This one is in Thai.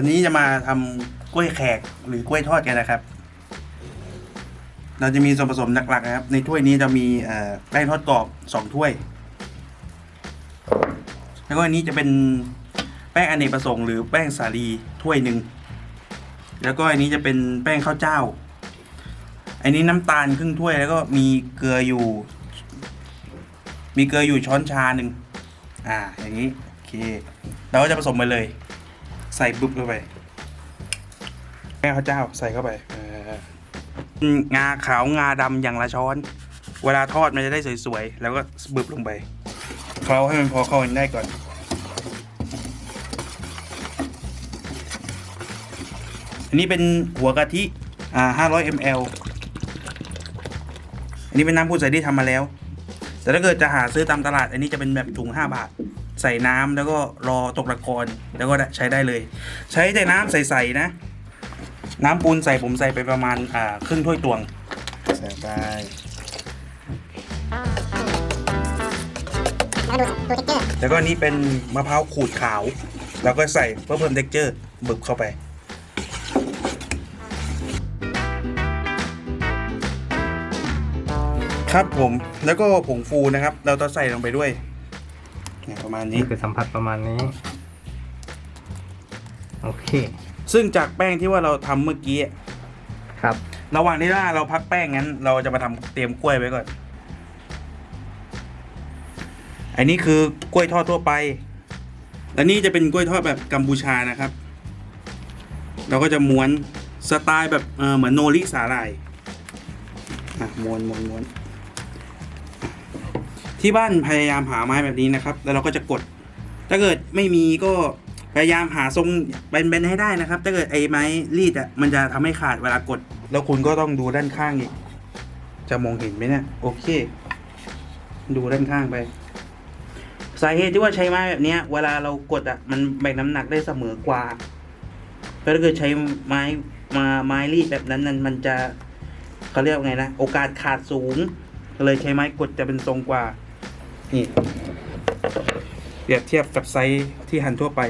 วันนี้จะมาทำกล้วยแขกหรือกล้วยทอดกันนะครับ เราจะมีส่วนผสมหลักๆนะครับ ในถ้วยนี้จะมีแป้งทอดกรอบสองถ้วย แล้วก็อันนี้จะเป็นแป้งอเนกประสงค์หรือแป้งสาลีถ้วยหนึ่ง แล้วก็อันนี้จะเป็นแป้งข้าวเจ้า อันนี้น้ำตาลครึ่งถ้วยแล้วก็มีเกลืออยู่ มีเกลืออยู่ช้อนชาหนึ่งอ่า อย่างนี้ โอเค เราก็จะผสมไปเลย ใส่ปุ๊บเข้าไปแป้งข้าวเจ้าใส่เข้าไปงาขาวงาดำอย่างละช้อน เวลาทอดมันจะได้สวยๆ แล้วก็บึบลงไปเคล้าให้มันพอเข้ากันได้ก่อน อันนี้เป็นหัวกะทิ อ่า 500 ml อันนี้เป็นน้ำพุใส่ที่ทำมาแล้ว แต่ถ้าเกิดจะหาซื้อตามตลาด อันนี้จะเป็นแบบถุง 5 บาท ใส่น้ำแล้วก็รอตกตะกอนแล้วก็ใช้ได้เลย ใช้แต่น้ำใสๆนะ น้ำปูนใส่ผมใส่ไปประมาณอ่าครึ่งถ้วยตวงใส่ไปแล้วก็ดูดูเท็กเจอร์แล้วก็อันนี้เป็นมะพร้าวขูดขาว แล้วก็ใส่เพื่อเพิ่มเท็กเจอร์บึกเข้าไปครับผมแล้วก็ผงฟูนะครับ เราต้องใส่ลงไปด้วย เนี่ยประมาณนี้ นี่คือสัมผัสประมาณนี้ โอเค ซึ่งจากแป้งที่ว่าเราทำเมื่อกี้ครับ ระหว่างที่ว่าเราพักแป้งงั้น เราจะมาทำเตรียมกล้วยไว้ก่อน อันนี้คือกล้วยทอดทั่วไป และนี่จะเป็นกล้วยทอดแบบกัมพูชานะครับ เราก็จะม้วนสไตล์แบบเออเหมือนโนริสาหร่ายอะม้วนม้วนม้วน ที่บ้านพยายามหาไม้แบบนี้นะครับ แล้วเราก็จะกด ถ้าเกิดไม่มีก็พยายามหาทรงแบนๆให้ได้นะครับ ถ้าเกิดไอ้ไม้รีดอะมันจะทำให้ขาดเวลากด แล้วคุณก็ต้องดูด้านข้างอีก จะมองเห็นไหมเนี่ยโอเค ดูด้านข้างไป สาเหตุที่ว่าใช้ไม้แบบนี้เวลาเรากดอะมันแบ่งน้ำหนักได้เสมอกว่าถ้าเกิดใช้ไม้มาไม้รีดแบบนั้นนั้นมันจะเขาเรียกว่าไงนะ โอกาสขาดสูง เลยใช้ไม้กดจะเป็นทรงกว่า นี่เปรียบเทียบกับไซส์ที่หั่นทั่วไป